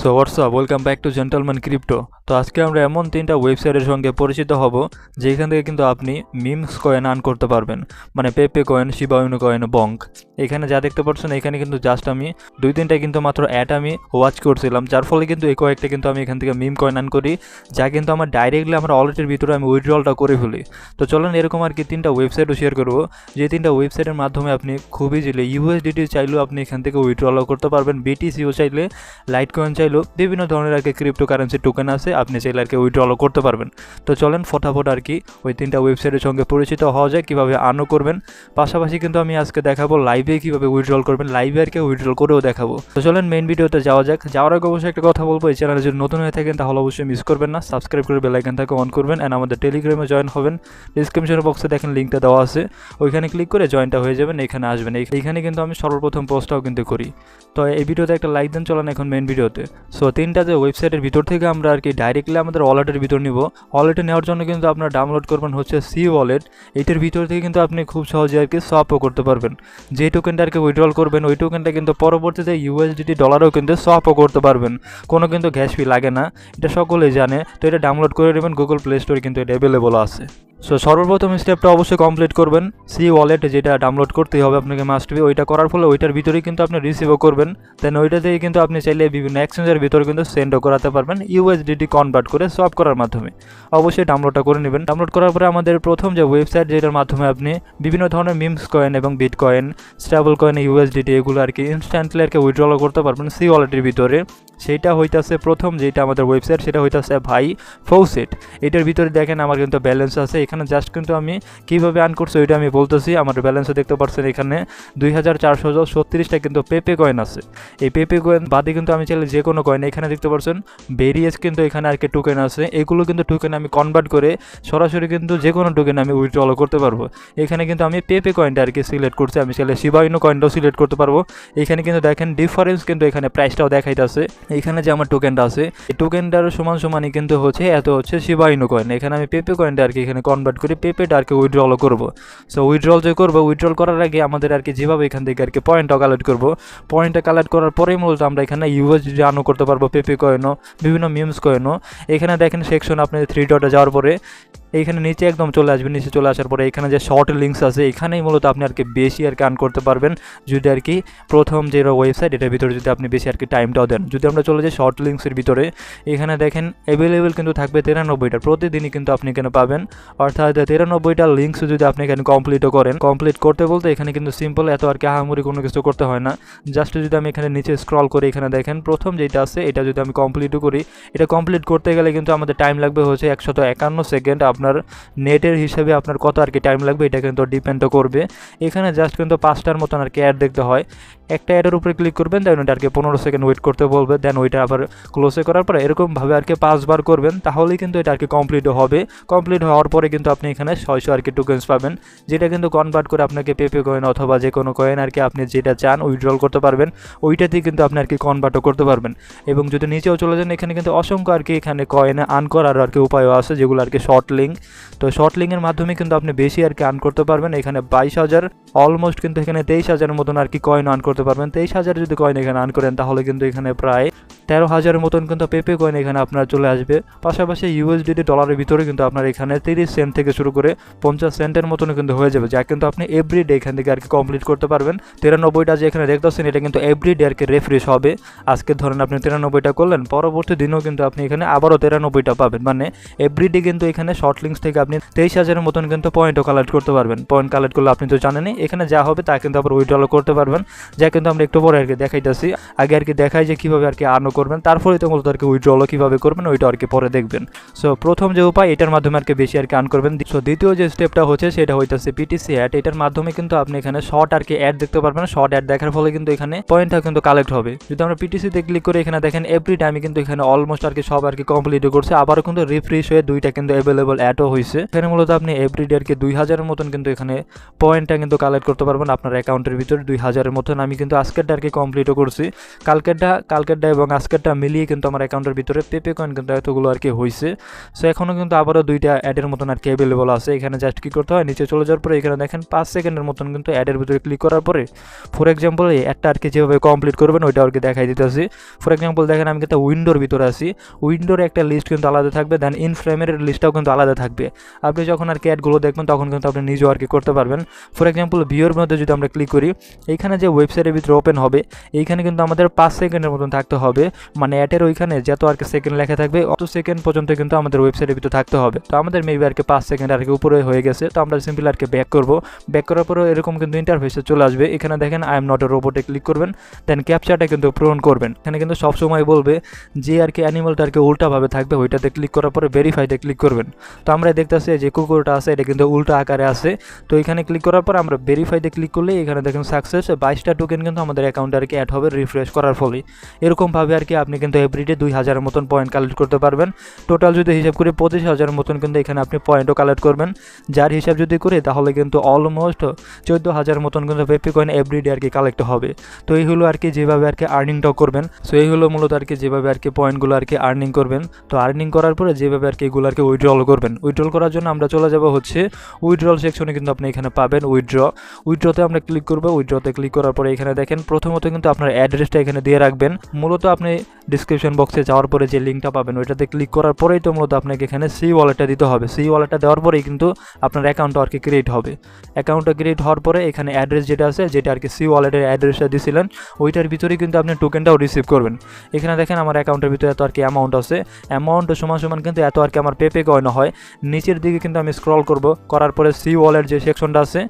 So WhatsApp welcome back to gentleman crypto তো আজকে আমরা এমন তিনটা ওয়েবসাইটের সঙ্গে পরিচিত হব, যেখান থেকে কিন্তু আপনি মিমস কয়েন আর্ন করতে পারবেন। মানে পেপে কয়েন শিবায়ুন কয়েন বঙ্ক এখানে যা দেখতে পাচ্ছেন, এখানে কিন্তু জাস্ট আমি দুই তিনটা কিন্তু মাত্র অ্যাড আমি ওয়াচ করছিলাম, যার ফলে কিন্তু এই কয়েকটা কিন্তু আমি এখান থেকে মিম কয়েন আর্ন করি, যা কিন্তু আমার ডাইরেক্টলি আমার ওয়ালেটের ভিতরে আমি উইথড্রলটা করে ফেলি। তো চলেন এরকম আর কি তিনটা ওয়েবসাইটও শেয়ার করব, যে তিনটা ওয়েবসাইটের মাধ্যমে আপনি খুব ইজিলি ইউএসডিটি চাইলেও আপনি এখান থেকে উইথড্রলও করতে পারবেন। বিটিসিও চাইলে লাইট কয়েন চাইলেও বিভিন্ন ধরনের আর কি ক্রিপ্টো কারেন্সি টোকেন আছে, আপনি চাইলে আর কি উইথড্রলও করতে পারবেন। তো চলেন ফটাফট আর কি ওই তিনটা ওয়েবসাইটের সঙ্গে পরিচিত হওয়া যায় কীভাবে আর্নও করবেন। পাশাপাশি কিন্তু আমি আজকে দেখাবো লাইভে কীভাবে উইড্রল করবেন লাইভে আর কি উইথড্রল করেও দেখাবো। তো চলেন মেন ভিডিওতে যাওয়া যাক। যাওয়ার আগে অবশ্যই একটা কথা বলব, এই চ্যানেলে যদি নতুন হয়ে থাকেন তাহলে অবশ্যই মিস করবেন না। সাবস্ক্রাইব করে বেলাইকানটাকে অন করবেন অ্যান্ড আমাদের টেলিগ্রামে জয়েন হবেন। ডিসক্রিপশন বক্সে দেখেন লিঙ্কটা দেওয়া আছে। ওইখানে ক্লিক করে জয়েনটা হয়ে যাবেন, এখানে আসবেন। এই- এইখানে কিন্তু আমি সর্বপ্রথম পোস্টটাও কিন্তু করি। তো এই ভিডিওতে একটা লাইক দেন, চলেন এখন মেন ভিডিওতে সো তিনটা যে ওয়েবসাইটের ভিতর থেকে আমরা আর কি ডাইরেক্টলি আমাদের ওয়ালেটের ভিতর নিব। ওয়ালেটে নেওয়ার জন্য কিন্তু আপনার ডাউনলোড করবেন হচ্ছে সি ওয়ালেট এইটার ভিতর থেকে কিন্তু আপনি খুব সহজে আর কি সোয়াপও করতে পারবেন। যে টোকেনটা আর কি উইথড্রল করবেন, ওই টোকেনটা কিন্তু পরবর্তীতে ইউএসডিটি ডলারও কিন্তু সোয়াপও করতে পারবেন। কোনো কিন্তু গ্যাস ফি লাগে না। এটা সকলেই জানে। তো এটা ডাউনলোড করে নেবেন গুগল প্লে স্টোরে কিন্তু এটা অ্যাভেলেবল আছে। সো সর্বপ্রথম স্টেপটা অবশ্যই কমপ্লিট করবেন। সি ওয়ালেট যেটা ডাউনলোড করতেই হবে আপনাকে মাস্ট বি ওইটা করার ফলে ওইটার ভিতরেই কিন্তু আপনি রিসিভও করবেন। দেন ওইটা থেকে কিন্তু আপনি চাইলে বিভিন্ন এক্সচেঞ্জের ভিতরে কিন্তু সেন্ডও করাতে পারবেন ইউএসডিটি কনভার্ট করে সোয়াপ করার মাধ্যমে। অবশ্যই ডাউনলোডটা করে নেবেন। ডাউনলোড করার পরে আমাদের প্রথম যে ওয়েবসাইট যেটার মাধ্যমে আপনি বিভিন্ন ধরনের মিমস কয়েন এবং bitcoin stablecoin USDT এগুলো আর কি ইনস্ট্যান্টলি আর কি উইথড্রল করতে পারবেন সি ওয়ালেটের ভিতরে। সেইটা হইতাছে প্রথম যেটা আমাদের ওয়েবসাইট সেটা হইতাছে ভাই ফৌসেট এটার ভিতরে দেখেন আমার কিন্তু ব্যালেন্স আছে। এখানে জাস্ট কিন্তু আমি কীভাবে আর্ন করছি ওইটা আমি বলতেছি। আমার ব্যালেন্সে দেখতে পাচ্ছেন এখানে দুই হাজার চারশো কিন্তু পেপে কয়েন আছে। এই পেপে কয়েন বাদে কিন্তু আমি চাইলে যে কোনো কয়েন এখানে দেখতে পাচ্ছেন ভেরিয়াস কিন্তু এখানে আর কি টোকেন আছে। এগুলো কিন্তু টোকেন আমি কনভার্ট করে সরাসরি কিন্তু যে কোনো টোকেন আমি উইথড্রল করতে পারব। এখানে কিন্তু আমি পেপে কয়েনটা আর কি সিলেক্ট করছি। আমি চাইলে শিবাইনো কয়েনটাও সিলেক্ট করতে পারব। এখানে কিন্তু দেখেন ডিফারেন্স কিন্তু এখানে প্রাইসটাও দেখাইতেছে। এখানে যে আমার টোকেনটা আছে, এই টোকেনটার সমান সমানই কিন্তু হচ্ছে, এত হচ্ছে শিবাইনো কয়েন এখানে আমি পেপে কয়েনটা আর কি এখানে কনভার্ট করে পেপেটা আর কি উইথড্রলও করব। সো উইথড্রল যে করব উইথড্রল করার আগে আমাদের আর কি যেভাবে এখান থেকে আর কি পয়েন্টটা কালেক্ট করব পয়েন্টটা কালেক্ট করার পরে মূলত আমরা এখানে ইউএসডি আনও করতে পারব পেপে কয়েনও বিভিন্ন মিমস কয়েনও এখানে দেখেন সেকশন আপনি থ্রি ডটে যাওয়ার পরে এইখানে নিচে একদম চলে আসবেন নিচে চলে আসার পরে এখানে যে শর্ট লিঙ্কস আছে এখানেই মূলত আপনি আর কি বেশি আর কি আর্ন করতে পারবেন। যদি আর কি প্রথম যে ওয়েবসাইট এটার ভিতরে যদি আপনি বেশি আর কি টাইমটাও দেন। যদি আমরা চলে যাই শর্ট লিঙ্কসের ভিতরে এখানে দেখেন অ্যাভেলেবেল কিন্তু থাকবে তিরানব্বইটা। প্রতিদিনই কিন্তু আপনি এখানে পাবেন। অর্থাৎ তিরানব্বইটা লিঙ্কস যদি আপনি এখানে কমপ্লিটও করেন কমপ্লিট করতে বলতে এখানে কিন্তু সিম্পল এত আর কি আহামরি কোনো কিছু করতে হয় না। জাস্ট যদি আমি এখানে নিচে স্ক্রল করে এখানে দেখেন, প্রথম যেটা আছে, এটা যদি আমি কমপ্লিটও করি, এটা কমপ্লিট করতে গেলে কিন্তু আমাদের টাইম লাগবে হচ্ছে একশত একান্ন সেকেন্ড আপনার নেটের হিসেবে আপনার কত আর কি টাইম লাগবে, এটা কিন্তু ডিপেন্ডও করবে। এখানে জাস্ট কিন্তু পাঁচটার মতন আর কি অ্যাড দেখতে হয়। একটা অ্যাডের উপরে ক্লিক করবেন দেন কি পনেরো সেকেন্ড ওয়েট করতে বলবে দেন ওইটা আবার ক্লোজে করার পরে এরকমভাবে আর কি পাঁচবার করবেন তাহলেই কিন্তু এটা আর কি কমপ্লিট হবে কমপ্লিট হওয়ার পরে কিন্তু আপনি এখানে ছয়শো আর কি টোকেন্স পাবেন যেটা কিন্তু কনভার্ট করে আপনাকে পেপে কয়েন অথবা যে কোনো কয়েন আর কি আপনি যেটা চান উইথড্রল করতে পারবেন ওইটাতেই কিন্তু আপনি আর কি কনভার্টও করতে পারবেন এবং যদি নিচেও চলে যান এখানে কিন্তু অসংখ্য আর কি এখানে কয়েনে আর্ন করার আর কি উপায়ও আছে যেগুলো আর কি শর্ট লিঙ্ক তো শর্ট লিঙ্কের মাধ্যমে কিন্তু আপনি বেশি আর কি আর্ন করতে পারবেন এখানে বাইশ হাজার অলমোস্ট কিন্তু এখানে তেইশ হাজারের মতন আর কি কয়েন আর্ন করতে পারবেন। তেইশ হাজার যদি কয়েন এখানে আন করেন তাহলে কিন্তু এখানে প্রায় তেরো হাজারের মতন কিন্তু পেপে কয়েন এখানে আপনার চলে আসবে। পাশাপাশি ইউএসডিটি ডলারের ভিতরে কিন্তু আপনার এখানে তিরিশ সেন্ট থেকে শুরু করে পঞ্চাশ সেন্টের মতন কিন্তু হয়ে যাবে, যা কিন্তু আপনি এভরিডে এখান থেকে আর কি কমপ্লিট করতে পারবেন। তিরানব্বইটা যে এখানে দেখতেছেন, এটা কিন্তু এভরিডে আর কি রেফ্রেশ হবে। আজকে ধরেন আপনি তিরানব্বইটা করলেন, পরবর্তী দিনেও কিন্তু আপনি এখানে আবারও তিরানব্বইটা পাবেন। মানে এভরিডে কিন্তু এখানে শর্ট লিঙ্কস থেকে আপনি তেইশ হাজারের মতন কিন্তু পয়েন্টও কালেক্ট করতে পারবেন। পয়েন্ট কালেক্ট করলে আপনি তো জানেনই, এখানে যা হবে তা কিন্তু আবার উইথড্রল করতে পারবেন। যা কিন্তু আমরা একটু পরে আর কি দেখাইতেছি। আগে আর কি দেখাই যে কীভাবে আর কি আর্নও করবেন তারপরে তো মূলত আর কি উইথড্রলও কীভাবে করবেন, ওইটা আর কি পরে দেখবেন। সো প্রথম যে উপায়, এটার মাধ্যমে আর কি বেশি আর কি আর্ন করবেন। সো দ্বিতীয় যে স্টেপটা হচ্ছে, সেটা হইতেছে পিটিসি অ্যাড এটার মাধ্যমে কিন্তু আপনি এখানে শর্ট আর কি অ্যাড দেখতে পারবেন। শর্ট অ্যাড দেখার ফলে কিন্তু এখানে পয়েন্টটা কিন্তু কালেক্ট হবে। যদি আমরা পিটিসিতে ক্লিক করে এখানে দেখেন এভরি টাইমে কিন্তু এখানে অলমোস্ট আর কি সব আর কি কমপ্লিট করছে। আবারও কিন্তু রিফ্রেশ হয়ে দুইটা কিন্তু অ্যাভেলেবল অ্যাডও হয়েছে এখানে মূলত আপনি এভরিডে আর কি দুই হাজারের মতন কিন্তু এখানে পয়েন্টটা কিন্তু কালেক্ট করতে পারবেন আপনার অ্যাকাউন্টের ভিতরে। দুই হাজারের মতন আমি কিন্তু আজকেরটা আর কি কমপ্লিটও করছি। কালকেরটা কালকেরটা এবং আজকে ক্যাশকার্ডটা মিলিয়ে কিন্তু আমার অ্যাকাউন্টের ভিতরে পেপে কয়েন কিন্তু এতগুলো আর কি হয়েছে সো এখনও কিন্তু আবারও দুইটা অ্যাডের মতন আর কি অ্যাভেলেবল আছে। এখানে জাস্ট কী করতে হয়, নিচে চলে যাওয়ার পরে এখানে দেখেন পাঁচ সেকেন্ডের মতন কিন্তু অ্যাডের ভিতরে ক্লিক করার পরে ফর এক্সাম্পল এই অ্যাডটা আর কি যেভাবে কমপ্লিট করবেন, ওইটা আর কি দেখাই দিতেছি। ফর এক্সাম্পল দেখেন আমি কিন্তু উইন্ডোর ভিতরে আসি উইন্ডোর একটা লিস্ট কিন্তু আলাদা থাকবে দেন ইন ফ্রেমের লিস্টটাও কিন্তু আলাদা থাকবে। আপনি যখন আর কি অ্যাডগুলো দেখবেন, তখন কিন্তু আপনি নিজেও আর কি করতে পারবেন। ফর এক্সাম্পল ভিওর মধ্যে যদি আমরা ক্লিক করি, এইখানে যে ওয়েবসাইটের ভিতরে ওপেন হবে, এইখানে কিন্তু আমাদের পাঁচ সেকেন্ডের মতন থাকতে হবে। মানে অ্যাটের ওইখানে যত আর কি সেকেন্ড লেখা থাকবে, অত সেকেন্ড পর্যন্ত কিন্তু আমাদের ওয়েবসাইটের ভিতরে থাকতে হবে। তো আমাদের মেবি আর কি পাঁচ সেকেন্ড আর কি উপরে হয়ে গেছে। তো আমরা সিম্পল আর কি ব্যাক করব। ব্যাক করার পরেও এরকম কিন্তু ইন্টারফেসে চলে আসবে। এখানে দেখেন আই এম নট এ রোবটে ক্লিক করবেন। দেন ক্যাপচারটা কিন্তু পূরণ করবেন। এখানে কিন্তু সবসময় বলবে যে আর কি অ্যানিমালটা আর কি উল্টাভাবে থাকবে ওইটাতে ক্লিক করার পরে ভেরিফাইতে ক্লিক করবেন। তো আমরা দেখতেছি যে কুকুরটা আছে, এটা কিন্তু উল্টা আকারে আছে। তো এখানে ক্লিক করার পর আমরা ভেরিফাইতে ক্লিক করলে এখানে দেখেন সাকসেস বাইশটা টোকেন কিন্তু আমাদের অ্যাকাউন্টে আর কি অ্যাড হবে রিফ্রেশ করার ফলে। এরকমভাবে আর কি আপনি কিন্তু এভরিডে দুই হাজারের মতন পয়েন্ট কালেক্ট করতে পারবেন। টোটাল যদি হিসাব করে পঁচিশ হাজারের মতন কিন্তু এখানে আপনি পয়েন্টও কালেক্ট করবেন। যার হিসাব যদি করে, তাহলে কিন্তু অলমোস্ট চোদ্দ হাজার মতন কিন্তু পেপি কয়েন এভরিডে আর কি কালেক্ট হবে। তো এই হলো আর কি যেভাবে আর কি আর্নিংটাও করবেন। সো এই হলো মূলত আর কি যেভাবে আর কি পয়েন্টগুলো আর কি আর্নিং করবেন। তো আর্নিং করার পরে যেভাবে আর কি এগুলো আর কি উইথড্রল করবেন। উইড্রল করার জন্য আমরা চলে যাব হচ্ছে উইথড্রল সেকশনে কিন্তু আপনি এখানে পাবেন উইথড্র উইথড্রতে আমরা ক্লিক করব। উইথড্রতে ক্লিক করার পরে এখানে দেখেন, প্রথমত কিন্তু আপনার অ্যাড্রেসটা এখানে দিয়ে রাখবেন। মূলত আপনি ডিসক্রিপশন বক্সে যাওয়ার পরে যে লিঙ্কটা পাবেন, ওইটাতে ক্লিক করার পরেই তো মূলত আপনাকে এখানে সি ওয়ালেটটা দিতে হবে। সি ওয়ালেটটা দেওয়ার পরেই কিন্তু আপনার অ্যাকাউন্টটা আর কি ক্রিয়েট হবে। অ্যাকাউন্টটা ক্রিয়েট হওয়ার পরে এখানে অ্যাড্রেস যেটা আছে, যেটা আর কি সি ওয়ালেটের অ্যাড্রেসটা দিয়েছিলেন ওইটার ভিতরে কিন্তু আপনি টোকেনটাও রিসিভ করবেন। এখানে দেখেন আমার অ্যাকাউন্টের ভিতরে এত আর কি অ্যামাউন্ট আছে। অ্যামাউন্ট সমান সমান কিন্তু এত আর কি আমার পেপে কয়েন হয়। নিচের দিকে কিন্তু আমি স্ক্রল করব, করার পরে সি ওয়ালেট যে সেকশনটা আছে,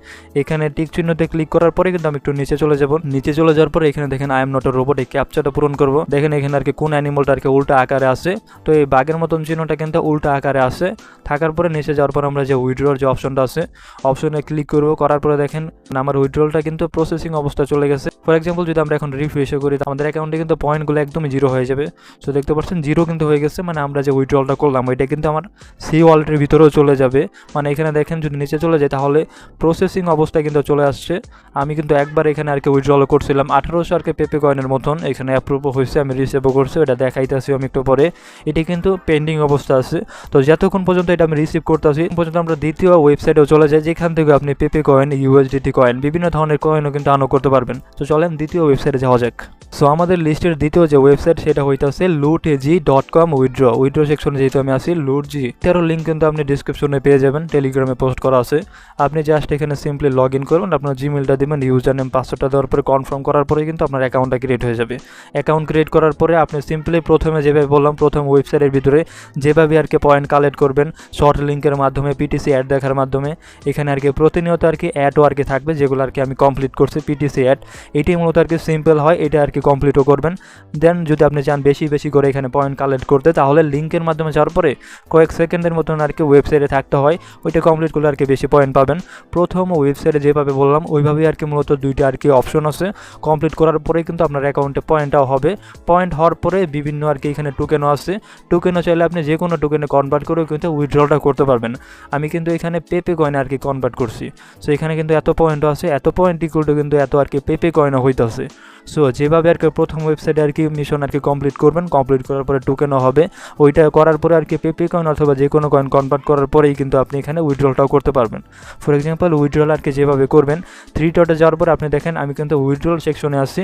এখানে টিক চিহ্নতে ক্লিক করার পরে কিন্তু আমি একটু নিচে চলে যাব। নিচে চলে যাওয়ার পরে এখানে দেখেন আই এম নট রোবট এই ক্যাপচারটা পূরণ করব। দেখেন এখানে আর কি কোন অ্যানিমালটা আর কি উল্টা আকারে আছে। তো এই বাঘের মতন চিহ্নটা কিন্তু উল্টা আকারে আছে। থাকার পরে নিচে যাওয়ার পর আমরা যে উইড্রোর যে অপশনটা আছে অপশনে ক্লিক করব। করার পরে দেখেন, আমার উইড্রোলটা কিন্তু প্রসেসিং অবস্থা চলে গেছে। ফর এক্সাম্পল যদি আমরা এখন রিফ্রেশ করি, আমাদের অ্যাকাউন্টে কিন্তু পয়েন্টগুলো একদমই জিরো হয়ে যাবে। সো দেখতে পাচ্ছেন জিরো কিন্তু হয়ে গেছে। মানে আমরা যে উইড্রলটা করলাম, ওইটা কিন্তু আমার সি ওয়ালেটের ভিতরেও চলে যাবে। মানে এখানে দেখেন, যদি নিচে চলে যায়, তাহলে প্রসেসিং অবস্থায় কিন্তু চলে আসছে। আমি কিন্তু একবার এখানে আর কি উইড্রল করছিলাম। আঠারোশো আর কি পেপে কয়েনের মতন এখানে অ্যাপ্রুভ হয়েছে, আমি রিসিভও করছি এটা দেখাইতেছি আমি একটু পরে। এটি কিন্তু পেন্ডিং অবস্থা আছে। তো যতক্ষণ পর্যন্ত এটা আমি রিসিভ করতেছি পর্যন্ত আমরা দ্বিতীয় ওয়েবসাইটেও চলে যাই, যেখান থেকে আপনি পেপে কয়েন ইউএসডিটি কয়েন বিভিন্ন ধরনের কয়েনও কিন্তু আনো করতে পারবেন। তো চলেন দ্বিতীয় ওয়েবসাইটে যাওয়া যাক। সো আমাদের লিস্টের দ্বিতীয় যে ওয়েবসাইট সেটা হইতেছে loot G dot com withdraw withdraw সেকশনে যেহেতু আমি আছি লুট জি তেরো লিঙ্ক কিন্তু আপনি ডিসক্রিপশনে পেয়ে যাবেন টেলিগ্রামে পোস্ট করা আছে। আপনি জাস্ট এখানে সিম্পলি লগ ইন করবেন আপনার জিমেলটা দেবেন ইউজার নেম পাসওয়ার্ডটা দেওয়ার পরে কনফার্ম করার পরে কিন্তু আপনার অ্যাকাউন্টটা ক্রিয়েট হয়ে যাবে। অ্যাকাউন্ট ক্রিয়েট করার পরে আপনি সিম্পলি প্রথমে যেভাবে বললাম প্রথম ওয়েবসাইটের ভিতরে যেভাবে আর কি পয়েন্ট কালেক্ট করবেন শর্ট লিঙ্কের মাধ্যমে পিটিসি অ্যাড দেখার মাধ্যমে এখানে আর কি প্রতিনিয়ত আর কি অ্যাডও আর কি থাকবে যেগুলো আর কি আমি কমপ্লিট করছি পিটিসি অ্যাড এটি মূলত আর কি সিম্পল হয় এটা আর কি কমপ্লিটও করবেন দেন যদি আপনি চান বেশি বেশি করে এখানে পয়েন্ট কালেক্ট করতে তাহলে লিঙ্কের মাধ্যমে যাওয়ার পরে কয়েক সেকেন্ডের মতন আর কি ওয়েবসাইটে থাকতে হয় ওইটা কমপ্লিট করলে আর কি বেশি পয়েন্ট পাবেন প্রথম ওয়েবসাইটে যেভাবে বললাম ওইভাবেই আর কি মূলত দুইটা আর কি অপশন আছে কমপ্লিট করার পরে কিন্তু আপনার অ্যাকাউন্টে পয়েন্টটাও হবে পয়েন্ট হওয়ার পরে বিভিন্ন আর কি এখানে টোকেনও আছে। টোকেনও চাইলে আপনি যে কোনো টোকেনে কনভার্ট করেও কিন্তু উইথড্রলটা করতে পারবেন। আমি কিন্তু এখানে পেপে কয়েনে আর কি কনভার্ট করছি। সো এখানে কিন্তু এত পয়েন্ট আছে, এত পয়েন্ট ইকুয়াল কিন্তু এত আর কি পেপে কয়েনও হইতেছে। সো যেভাবে আর কি প্রথম ওয়েবসাইটে আর কি মিশন আর কি কমপ্লিট করবেন কমপ্লিট করার পরে টোকেনও হবে। ওইটা করার পরে আর কি পেপে কয়েন অথবা যে কোনো কয়েন কনভার্ট করার পরেই কিন্তু আপনি এখানে উইথড্রলটাও করতে পারবেন। ফর এক্সাম্পল উইড্রল আর কি যেভাবে করবেন থ্রি ডটে যাওয়ার পরে আপনি দেখেন, আমি কিন্তু উইথড্রল সেকশনে আসছি।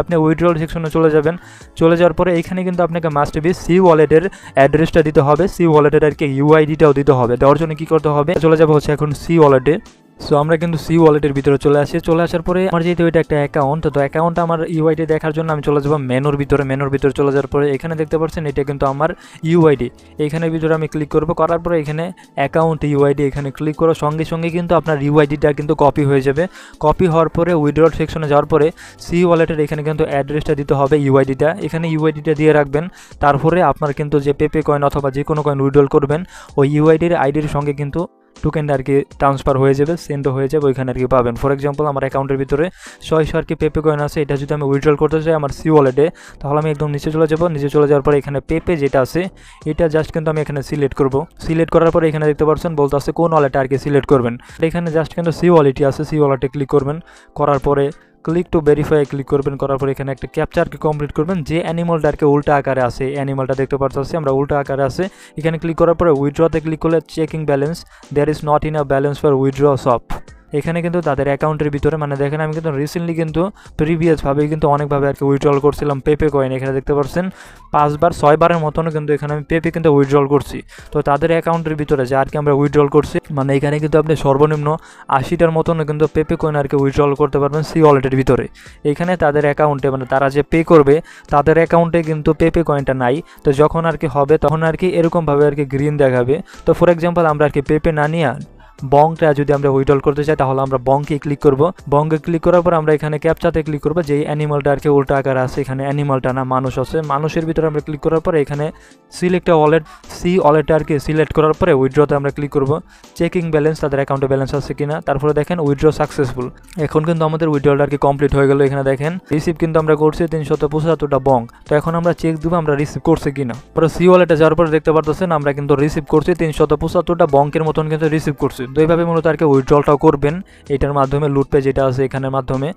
আপনি উইড্রল সেকশনে চলে যাবেন। চলে যাওয়ার পরে এখানে কিন্তু আপনাকে মাস্ট বি সি ওয়ালেটের অ্যাড্রেসটা দিতে হবে। সি ওয়ালেটের আর কি ইউআইডিটাও দিতে হবে। দেওয়ার জন্য কী করতে হবে? চলে যাব হচ্ছে এখন সি ওয়ালেটে সো আমরা কিন্তু সি ওয়ালেটের ভিতরে চলে আসি। চলে আসার পরে আমার যেহেতু এটা একটা অ্যাকাউন্ট তো অ্যাকাউন্ট আমার ইউআইডি দেখার জন্য আমি চলে যাব মেনুর ভিতরে। মেনুর ভিতরে চলে যাওয়ার পরে এখানে দেখতে পাচ্ছেন এটা কিন্তু আমার ইউআইডি এইখানের ভিতরে আমি ক্লিক করব, করার পরে এখানে অ্যাকাউন্ট ইউআইডি এখানে ক্লিক করার সঙ্গে সঙ্গে কিন্তু আপনার ইউআইডিটা কিন্তু কপি হয়ে যাবে। কপি হওয়ার পরে উইড্রল সেকশনে যাওয়ার পরে সি ওয়ালেটের এখানে কিন্তু অ্যাড্রেসটা দিতে হবে ইউআইডিটা এখানে ইউআইডিটা দিয়ে রাখবেন। তারপরে আপনার কিন্তু যে পেপে কয়েন অথবা যে কোনো কয়েন উইড্রল করবেন, ওই ইউআইডির আইডির সঙ্গে কিন্তু টোকেনটা আর কি ট্রান্সফার হয়ে যাবে সেন্ডও হয়ে যাবে, ওইখানে আর কি পাবেন। ফর এক্সাম্পল আমার অ্যাকাউন্টের ভিতরে ছয়শো আর কি পেপে কয়েন আছে, এটা যদি আমি উইথড্রল করতে চাই আমার সি ওয়ালেটে তাহলে আমি একদম নিচে চলে যাব। নিচে চলে যাওয়ার পরে এখানে পেপে যেটা আছে, এটা জাস্ট কিন্তু আমি এখানে সিলেক্ট করব। সিলেক্ট করার পরে এখানে দেখতে পাচ্ছেন বলতে আছে কোন ওয়ালেটে আর কি সিলেক্ট করবেন। এখানে জাস্ট কিন্তু সি ওয়ালেটই আছে সি ওয়ালেটে ক্লিক করবেন। করার পরে ক্লিক টু ভেরিফাই ক্লিক করবেন, করার পর এখানে একটা ক্যাপচারকে কমপ্লিট করবেন, যে অ্যানিমালটাকে উল্টা আকারে আছে অ্যানিমালটা দেখতে পাচ্ছি আমরা, উল্টা আকারে আছে। এখানে ক্লিক করার পরে উইথড্রতে ক্লিক করলে checking balance there is not in a balance for withdraw shop এখানে কিন্তু তাদের অ্যাকাউন্টের ভিতরে মানে দেখেন আমি কিন্তু রিসেন্টলি কিন্তু প্রিভিয়াসভাবে কিন্তু অনেকভাবে আর কি উইথড্রল করছিলাম পেপে কয়েন এখানে দেখতে পাচ্ছেন। পাঁচবার, ছয়বারের মতনও কিন্তু এখানে আমি পেপে কিন্তু উইথড্রল করছি। তো তাদের অ্যাকাউন্টের ভিতরে যে আর কি আমরা উইথড্রল করছি মানে এখানে কিন্তু আপনি সর্বনিম্ন আশিটার মতনও কিন্তু পেপে কয়েন আর কি উইথড্রল করতে পারবেন সি ওয়ালেটের ভিতরে। এখানে তাদের অ্যাকাউন্টে মানে তারা যে পে করবে, তাদের অ্যাকাউন্টে কিন্তু পেপে কয়েনটা নাই। তো যখন আর কি হবে, তখন আর কি এরকমভাবে আর কি গ্রিন দেখাবে। তো ফর এক্সাম্পল আমরা আর কি পেপে না নিয়ে বংটা যদি আমরা উইডল করতে চাই, তাহলে আমরা বংকে ক্লিক করব। বংকে ক্লিক করার পর আমরা এখানে ক্যাপচাতে ক্লিক করব যেই অ্যানিমালটা আর কি উল্টা আকার আছে। এখানে অ্যানিমালটা না, মানুষ আছে। মানুষের ভিতরে আমরা ক্লিক করার পরে এখানে সিলেক্ট ওয়ালেট সি ওয়ালেটটা আর কি সিলেক্ট করার পরে উইথড্রতে আমরা ক্লিক করব। চেকিং ব্যালেন্স তাদের অ্যাকাউন্টে ব্যালেন্স আছে কিনা। তারপরে দেখেন উইথড্র সাকসেসফুল এখন কিন্তু আমাদের উইথড্রলটা আর কি কমপ্লিট হয়ে গেল এখানে দেখেন। রিসিভ কিন্তু আমরা করছি তিনশত পঁচাত্তরটা বং তো এখন আমরা চেক দিব আমরা রিসিভ করছি কিনা। পরে সি ওয়ালেটে যাওয়ার পরে দেখতে পারতেছেন, আমরা কিন্তু রিসিভ করছি তিনশত পঁচাত্তরটা বঙ্কের মতন কিন্তু রিসিভ করছি। তো এইভাবে মূলত আর কি উইথড্রলটাও করবেন। এটার মাধ্যমে লুটপে যেটা আছে এখানের মাধ্যমে।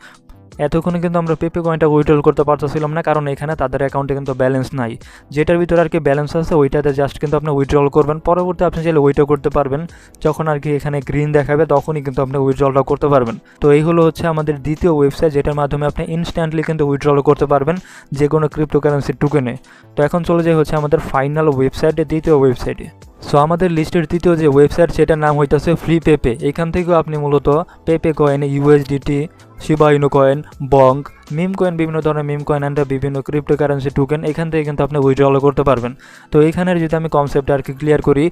এতক্ষণে কিন্তু আমরা পেপে কয়েনটা উইথড্রল করতে পারতেছিলাম না, কারণ এখানে তাদের অ্যাকাউন্টে কিন্তু ব্যালেন্স নাই। যেটার ভিতরে আর কি ব্যালেন্স আছে, ওইটাতে জাস্ট কিন্তু আপনি উইথড্রল করবেন। পরবর্তী আপনি চাইলে ওইটাও করতে পারবেন। যখন আর কি এখানে গ্রিন দেখাবে, তখনই কিন্তু আপনি উইথড্রলটা করতে পারবেন। তো এই হলো হচ্ছে আমাদের দ্বিতীয় ওয়েবসাইট যেটার মাধ্যমে আপনি ইনস্ট্যান্টলি কিন্তু উইথড্রল করতে পারবেন যে কোনো ক্রিপ্টোকারেন্সির টুকেনে তো এখন চলে যাই হচ্ছে আমাদের ফাইনাল ওয়েবসাইটে দ্বিতীয় ওয়েবসাইটে সো আমাদের লিস্টের তৃতীয় যে ওয়েবসাইট সেটার নাম হইতেছে ফ্রি পেপে এখান থেকেও আপনি মূলত Pepe coin USDT Shiba Inu coin Bonk meme coin বিভিন্ন ধরনের মিম কয়েন অ্যান্ড বিভিন্ন ক্রিপ্টোকারেন্সি টোকেন এখান থেকে কিন্তু আপনি উইড্রল করতে পারবেন। তো এখানের যদি আমি কনসেপ্ট আর কি ক্লিয়ার করি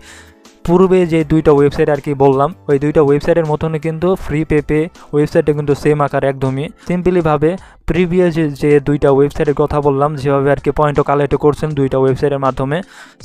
পূর্বে যে দুইটা ওয়েবসাইট আর কি বললাম, ওই দুইটা ওয়েবসাইটের মতনই কিন্তু ফ্রি পেপে ওয়েবসাইটটা কিন্তু সেম আকার একদমই। সিম্পলিভাবে প্রিভিয়াস যে দুইটা ওয়েবসাইটের কথা বললাম, যেভাবে আর কি পয়েন্টও কালেক্ট করছেন দুইটা ওয়েবসাইটের মাধ্যমে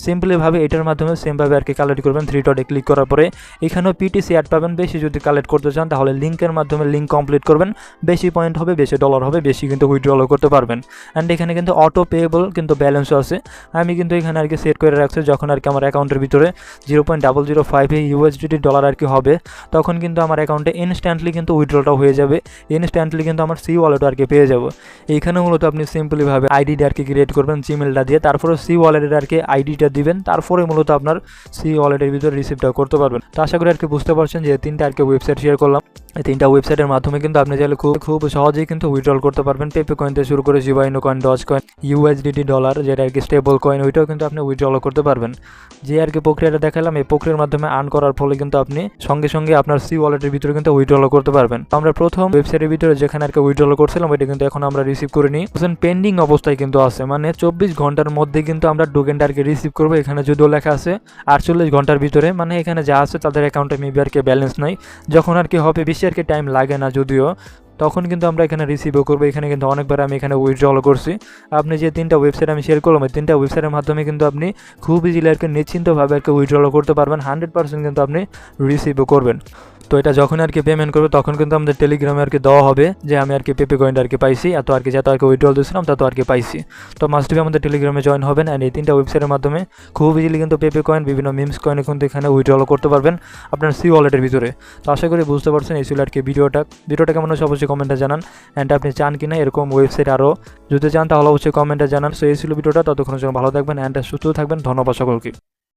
সিম্পলিভাবে এটার মাধ্যমে সেমভাবে আর কি কালেক্ট করবেন থ্রি ডটে ক্লিক করার পরে। এখানেও পিটিসি অ্যাড পাবেন, বেশি যদি কালেক্ট করতে চান, তাহলে লিঙ্কের মাধ্যমে লিঙ্ক কমপ্লিট করবেন। বেশি পয়েন্ট হবে, বেশি ডলার হবে, বেশি কিন্তু উইথড্রলও করতে পারবেন। অ্যান্ড এখানে কিন্তু অটো পেয়েবল কিন্তু ব্যালেন্সও আছে। আমি কিন্তু এখানে আর কি সেট করে রাখছি, যখন আর কি আমার অ্যাকাউন্টের ভিতরে জিরো পয়েন্ট ডাবল জিরো ফাইভে ইউএসডিটি ডলার আর কি হবে, তখন কিন্তু আমার অ্যাকাউন্টে ইনস্ট্যান্টলি কিন্তু উইথড্রলটা হয়ে যাবে ইনস্ট্যান্টলি কিন্তু আমার সি ওয়ালেট আর কি পেয়ে যাব। এইখানে মূলত আপনি সিম্পলিভাবে আইডিটা আর কি ক্রিয়েট করবেন জিমেলটা দিয়ে, তারপরে সি ওয়ালেটের আর কি আইডিটা দিবেন, তারপরে মূলত আপনার সি ওয়ালেটের ভিতরে রিসিভটা করতে পারবেন। তো আশা করি আর কি বুঝতে পারছেন যে তিনটা আর কি ওয়েবসাইট শেয়ার করলাম। এই তিনটা ওয়েবসাইটের মাধ্যমে কিন্তু আপনি চাইলে খুব খুব সহজেই কিন্তু উইথড্রল করতে পারবেন। পেপে কয়েন থেকে শুরু করে Shiba Inu coin Doge coin USDT dollar যেটা আর কি স্টেবল কয়েন ওইটাও কিন্তু আপনি উইথড্রল করতে পারবেন। যে আর কি প্রক্রিয়াটা দেখালাম, এই প্রক্রিয়ার মাধ্যমে আর্ন করার ফলে কিন্তু আপনি সঙ্গে সঙ্গে আপনার সি ওয়ালেটের ভিতরে কিন্তু উইড্রল করতে পারবেন। আমরা প্রথম ওয়েবসাইটের ভিতরে যেখানে আর কি উইড্রল করছিলাম ওইটা কিন্তু এখন আমরা রিসিভ করে নিই। পেন্ডিং অবস্থায় কিন্তু আছে মানে চব্বিশ ঘণ্টার মধ্যে কিন্তু আমরা টোকেনটা আর কি রিসিভ করব। এখানে যদিও লেখা আছে আটচল্লিশ ঘণ্টার ভিতরে মানে এখানে যা আছে তাদের অ্যাকাউন্টে মেবি আর কি ব্যালেন্স নাই। যখন আর কি হবে, বেশি আর কি টাইম লাগে না যদিও। তখন কিন্তু আমরা এখানে রিসিভও করব। এখানে কিন্তু অনেকবার আমি এখানে উইথড্রল করছি। আপনি যে তিনটা ওয়েবসাইট আমি শেয়ার করলাম, এই তিনটা ওয়েবসাইটের মাধ্যমে কিন্তু আপনি খুব ইজিলি আর কি নিশ্চিন্তভাবে আর কি উইথড্রল করতে পারবেন। হান্ড্রেড পার্সেন্ট কিন্তু আপনি রিসিভও করবেন। তো এটা যখন আর কি পেমেন্ট করবে, তখন কিন্তু আমাদের টেলিগ্রামে আর কি দেওয়া হবে যে আমি আর কি পেপে কয়েনটা আর কি পাইছি, এত আর কি যত আর কি উইথড্রল দিয়েছিলাম, তত আর কি পাইছি। তো মাস্ট আমাদের টেলিগ্রামে জয়েন হবেন অ্যান্ড এই তিনটা ওয়েবসাইটের মাধ্যমে খুব ইজিলি কিন্তু পেপে কয়েন বিভিন্ন মিমস কয়েন কিন্তু এখানে উইথড্রল করতে পারবেন আপনার সি ওয়ালেটের ভিতরে। তো আশা করি বুঝতে পারছেন, এই ছিল আর কি ভিডিওটা। ভিডিওটা কেমন হচ্ছে অবশ্যই কমেন্টে জানান। অ্যান্ড আপনি চান কিনা এরকম ওয়েবসাইট আরও যদি চান তাহলে অবশ্যই কমেন্টে জানান। সো এই ছিল ভিডিওটা ততক্ষণ ভালো থাকবেন অ্যান্ড সুস্থ থাকবেন। ধন্যবাদ সকলকে।